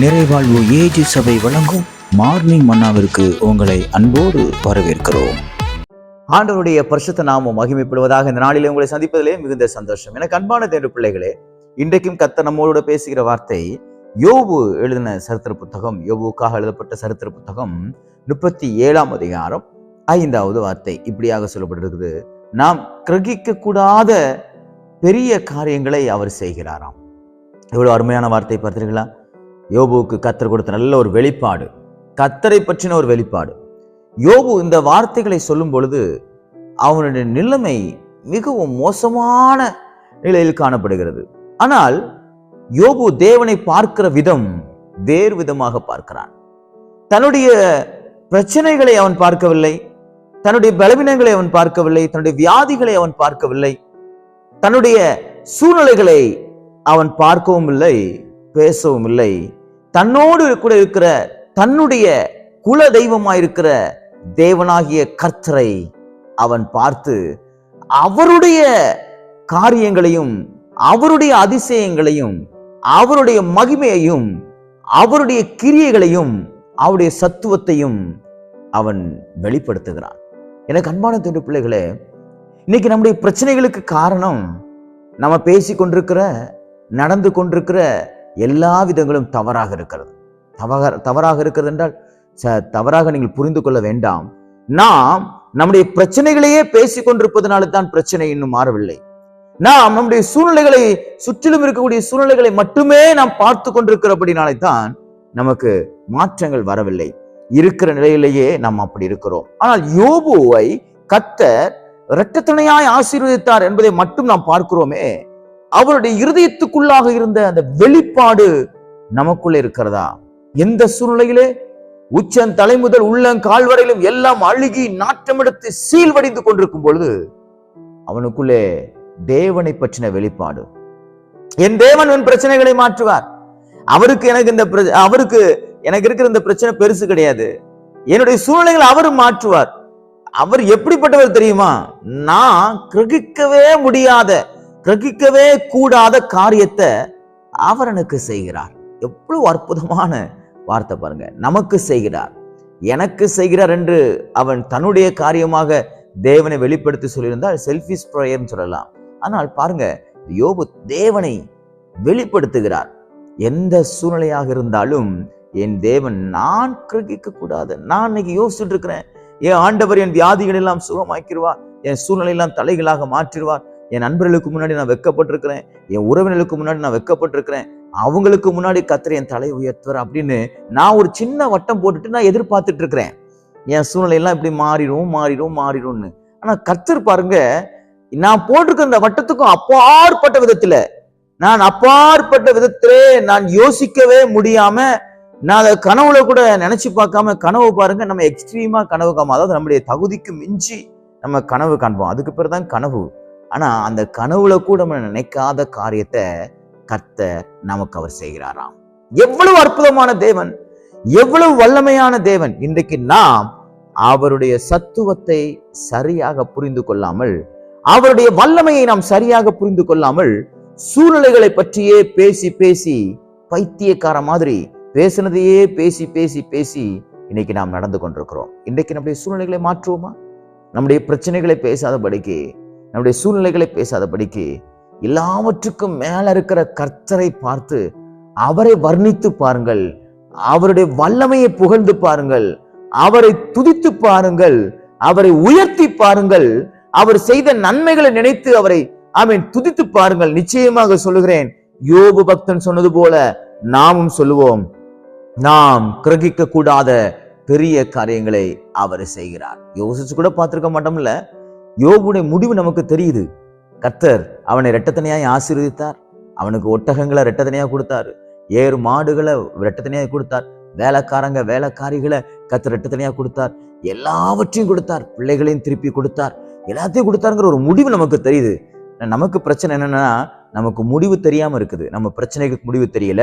நிறைவாழ்வு AG சபை வழங்கும் morning மன்னாவிற்கு உங்களை அன்போடு வரவேற்கிறோம். ஆண்டவருடைய பரிசுத்த நாமம் மகிமைப்படுவதாக இந்த நாளிலே உங்களை சந்திப்பதிலே மிகுந்த சந்தோஷம். எனக்கு அன்பான தேர்வு பிள்ளைகளே இன்றைக்கும் கத்த நம்மளோட பேசுகிற வார்த்தை யோபு எழுதின சரித்திர புத்தகம் யோபுக்காக எழுதப்பட்ட சரித்திர புத்தகம் முப்பத்தி ஏழாம் அதிகாரம் ஐந்தாவது வார்த்தை இப்படியாக சொல்லப்பட்டிருக்குது. நாம் கிரகிக்க கூடாத பெரிய காரியங்களை அவர் செய்கிறாராம். எவ்வளவு அருமையான வார்த்தை பார்த்தீர்களா யோபுவுக்கு கத்தர் கொடுத்த நல்ல ஒரு வெளிப்பாடு. கத்தரை பற்றின ஒரு வெளிப்பாடு. யோபு இந்த வார்த்தைகளை சொல்லும் பொழுது அவனுடைய நிலைமை மிகவும் மோசமான நிலையில் காணப்படுகிறது. ஆனால் யோபு தேவனை பார்க்கிற விதம் வேறு விதமாக பார்க்கிறான். தன்னுடைய பிரச்சனைகளை அவன் பார்க்கவில்லை. தன்னுடைய பலவீனங்களை அவன் பார்க்கவில்லை. தன்னுடைய வியாதிகளை அவன் பார்க்கவில்லை. தன்னுடைய சூழ்நிலைகளை அவன் பார்க்கவும் இல்லை பேசவும் இல்லை. தன்னோடு கூட இருக்கிற தன்னுடைய குல தெய்வமாயிருக்கிற தேவனாகிய கர்த்தரை அவன் பார்த்து அவருடைய காரியங்களையும் அவருடைய அதிசயங்களையும் அவருடைய மகிமையையும் அவருடைய கிரியைகளையும் அவருடைய சத்துவத்தையும் அவன் வெளிப்படுத்துகிறான். எனக்கு அன்பான தொண்டு பிள்ளைகளே இன்னைக்கு நம்முடைய பிரச்சனைகளுக்கு காரணம் நம்ம பேசி கொண்டிருக்கிற நடந்து கொண்டிருக்கிற எல்லா விதங்களும் தவறாக இருக்கிறது. தவற தவறாக இருக்கிறது என்றால் ச- தவறாக நீங்கள் புரிந்து கொள்ள வேண்டாம். நாம் நம்முடைய பிரச்சனைகளையே பேசிக் கொண்டிருப்பதனால தான் பிரச்சனை இன்னும் மாறவில்லை. நாம் நம்முடைய சூழ்நிலைகளை சுற்றிலும் இருக்கக்கூடிய சூழ்நிலைகளை மட்டுமே நாம் பார்த்து கொண்டிருக்கிறபடினாலே தான் நமக்கு மாற்றங்கள் வரவில்லை. இருக்கிற நிலையிலேயே நாம் அப்படி இருக்கிறோம். ஆனால் யோபுவை கத்தர் இரட்டத்துணையாய் ஆசீர்வதித்தார் என்பதை மட்டும் நாம் பார்க்கிறோமே அவருடைய இருதயத்துக்குள்ளாக இருந்த அந்த வெளிப்பாடு நமக்குள்ளே இருக்கிறதா? எந்த சூழ்நிலையிலே? உச்சன் தலை முதல் உள்ளங் வரையிலும் எல்லாம் அழுகி நாட்டமெடுத்து சீல்வடிந்து கொண்டிருக்கும் பொழுது அவனுக்குள்ளே தேவனை பற்றின வெளிப்பாடு. என் தேவன் என் பிரச்சனைகளை மாற்றுவார். அவருக்கு எனக்கு இந்த பிர- அவருக்கு எனக்கு இருக்கிற இந்த பிரச்சனை பெருசு கிடையாது. என்னுடைய சூழ்நிலைகளை அவர் மாற்றுவார். அவர் எப்படிப்பட்டவர் தெரியுமா? நான் கிரகிக்கவே முடியாத கிரகிக்கவே கூடாத காரியத்தை அவரனுக்கு செய்கிறார். எவ்வளவு அற்புதமான வார்த்தை பாருங்க. நமக்கு செய்கிறார். எனக்கு செய்கிறார் என்று அவன் தன்னுடைய காரியமாக தேவனை வெளிப்படுத்தி சொல்லியிருந்தால் செல்ஃபிஸ் ப்ரேயர்னு சொல்லலாம். ஆனால் பாருங்க யோபு தேவனை வெளிப்படுத்துகிறார். எந்த சூழ்நிலையாக இருந்தாலும் என் தேவன் நான் கிரகிக்க கூடாது நான் இன்னைக்கு யோசிச்சுட்டு இருக்கிறேன். என் ஆண்டவர் என் வியாதிகள் எல்லாம் சுகமாக்கிடுவார். என் சூழ்நிலை எல்லாம் தலைகளாக மாற்றிடுவார். என் நண்பர்களுக்கு முன்னாடி நான் வெக்கப்பட்டிருக்கிறேன் என் உறவினர்களுக்கு முன்னாடி நான் வெக்கப்பட்டிருக்கிறேன் அவங்களுக்கு முன்னாடி கத்திர என் தலை உயர்த்துவார் அப்படின்னு நான் ஒரு சின்ன வட்டம் போட்டுட்டு நான் எதிர்பார்த்துட்டு இருக்கிறேன் என் சூழ்நிலை எல்லாம் இப்படி மாறிடும் மாறிடும் மாறிடும்னு. ஆனால் கத்தர் பாருங்க நான் போட்டிருக்க இந்த வட்டத்துக்கும் அப்பாற்பட்ட விதத்துல நான் அப்பாற்பட்ட விதத்திலே நான் யோசிக்கவே முடியாம நான் அதை கனவுல கூட நினைச்சு பார்க்காம கனவு பாருங்க நம்ம எக்ஸ்ட்ரீமா கனவு காம அதாவது நம்முடைய தகுதிக்கு மிஞ்சி நம்ம கனவு காண்போம். அதுக்கு பேர் தான் கனவு. ஆனா அந்த கனவுல கூட நம்ம நினைக்காத காரியத்தை கர்த்தர் நமக்கு அவர் செய்கிறாராம். எவ்வளவு அற்புதமான தேவன் எவ்வளவு வல்லமையான தேவன். இன்றைக்கு நாம் அவருடைய சத்துவத்தை சரியாக புரிந்து கொள்ளாமல் அவருடைய வல்லமையை நாம் சரியாக புரிந்து கொள்ளாமல் சூழ்நிலைகளை பற்றியே பேசி பேசி பைத்தியக்கார மாதிரி பேசினதையே பேசி பேசி பேசி இன்னைக்கு நாம் நடந்து கொண்டிருக்கிறோம். இன்றைக்கு நம்முடைய சூழ்நிலைகளை மாற்றுவோமா? நம்முடைய பிரச்சனைகளை பேசாதபடிக்கு நம்முடைய சூழ்நிலைகளை பேசாதபடிக்கு எல்லாவற்றுக்கும் மேல இருக்கிற கர்த்தரை பார்த்து அவரை வர்ணித்து பாருங்கள். அவருடைய வல்லமையை புகழ்ந்து பாருங்கள். அவரை துதித்து பாருங்கள். அவரை உயர்த்தி பாருங்கள். அவர் செய்த நன்மைகளை நினைத்து அவரை ஆமீன் துதித்து பாருங்கள். நிச்சயமாக சொல்லுகிறேன் யோபு பக்தன் சொன்னது போல நாமும் சொல்லுவோம் நாம் கிரகிக்க கூடாத பெரிய காரியங்களை அவர் செய்கிறார். யோசிச்சு கூட பார்த்திருக்க மாட்டோம்ல? யோபுடைய முடிவு நமக்கு தெரியுது. கத்தர் அவனை ரெட்டத்தனையாய் ஆசீர்வதித்தார். அவனுக்கு ஒட்டகங்களை ரெட்டத்தனையா கொடுத்தாரு. ஏறு மாடுகளை ரெட்டத்தனையாக கொடுத்தார். வேலைக்காரங்க வேலைக்காரிகளை கத்தர் ரெட்டத்தனையாக கொடுத்தார். எல்லாவற்றையும் கொடுத்தார். பிள்ளைகளையும் திருப்பி கொடுத்தார். எல்லாத்தையும் கொடுத்தாருங்கிற ஒரு முடிவு நமக்கு தெரியுது. நமக்கு பிரச்சனை என்னன்னா நமக்கு முடிவு தெரியாமல் இருக்குது. நம்ம பிரச்சனைக்கு முடிவு தெரியல.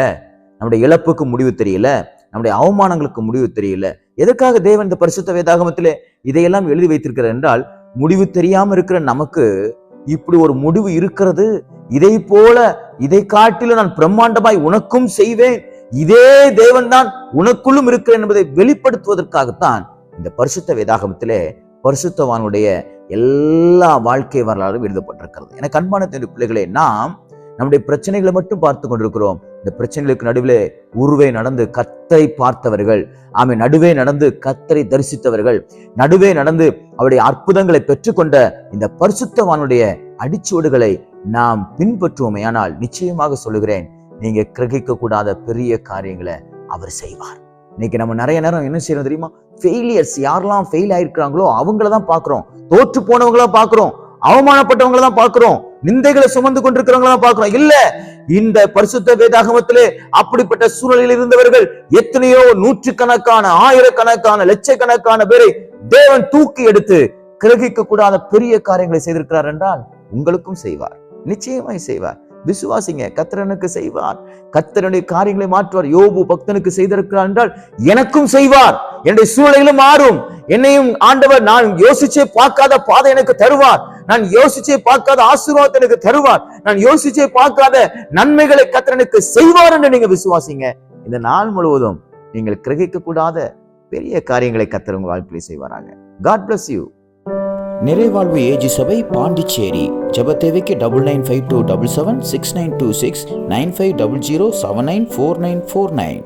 நம்முடைய இழப்புக்கு முடிவு தெரியல. நம்முடைய அவமானங்களுக்கு முடிவு தெரியல. எதற்காக தேவன் இந்த பரிசுத்த வேதாகமத்திலே இதையெல்லாம் எழுதி வைத்திருக்கிறார் என்றால் முடிவு தெரியாம இருக்கிற நமக்கு இப்படி ஒரு முடிவு இருக்கிறது இதை போல இதை காட்டிலும் நான் பிரம்மாண்டமாய் உனக்கும் செய்வேன் இதே தேவன் தான் உனக்குள்ளும் இருக்கிறேன் என்பதை வெளிப்படுத்துவதற்காகத்தான் இந்த பரிசுத்த வேதாகமத்திலே பரிசுத்தவானுடைய எல்லா வாழ்க்கை வரலாறும் எழுதப்பட்டிருக்கிறது. எனக்கு அன்பான பிள்ளைகளே நாம் நம்முடைய பிரச்சனைகளை மட்டும் பார்த்து கொண்டிருக்கிறோம். இந்த பிரச்சனைகளுக்கு நடுவிலே உருவே நடந்து கத்தரை பார்த்தவர்கள் ஆமை நடுவே நடந்து கத்தரை தரிசித்தவர்கள் நடுவே நடந்து அவருடைய அற்புதங்களை பெற்றுக்கொண்ட இந்த பரிசுத்தவானுடைய அடிச்சுவடுகளை நாம் பின்பற்றுவோமே. ஆனால் நிச்சயமாக சொல்லுகிறேன் நீங்க கிரகிக்க கூடாத பெரிய காரியங்களை அவர் செய்வார். இன்னைக்கு நம்ம நிறைய நேரம் என்ன செய்யறோம் தெரியுமா? ஃபெயிலியர்ஸ் யாரெல்லாம் ஃபெயில் ஆயிருக்கிறாங்களோ அவங்கள தான் பார்க்குறோம். தோற்று போனவங்கள பார்க்குறோம். அவமானப்பட்டவங்களை தான் பார்க்கிறோம். நிந்தைகளை சுமந்து கொண்டிருக்கிறவங்கள தான் பார்க்கிறோம். இல்ல இந்த பரிசுத்த வேதாகமத்திலே அப்படிப்பட்ட சூழலில் இருந்தவர்கள் எத்தனையோ நூற்று கணக்கான ஆயிரக்கணக்கான லட்சக்கணக்கான பேரை தேவன் தூக்கி எடுத்து கிரகிக்க கூடாத பெரிய காரியங்களை செய்திருக்கிறார் என்றால் உங்களுக்கும் செய்வார். நிச்சயமாய் செய்வார். விசுவாசிங்க கத்திரனுக்கு செய்வார். கத்திரனுடைய காரியங்களை மாற்றுவார். யோபு பக்தனுக்கு செய்திருக்கிறார் என்றால் எனக்கும் செய்வார். என்னுடைய சூழலிலும் மாறும். என்னையும் ஆண்டவர் நான் யோசிச்சே பார்க்காத பாதை எனக்கு தருவார். நான் யோசிச்சே பார்க்காத ஆசீர்வாதத்தை எனக்கு தருவார். நான் யோசிச்சே பார்க்காத நன்மைகளை கத்திரனுக்கு செய்வார் என்று நீங்க விசுவாசிங்க. இந்த நாள் முழுவதும் நீங்கள் கிரகிக்க கூடாத பெரிய காரியங்களை கத்திர உங்க வாழ்க்கையில் செய்வாராங்க காட் பிளஸ் யூ நிறைவாழ்வு ஏஜி சபை பாண்டிச்சேரி. ஜெப தேவைக்கு double nine five two double seven six nine two six nine five double zero seven nine four nine four nine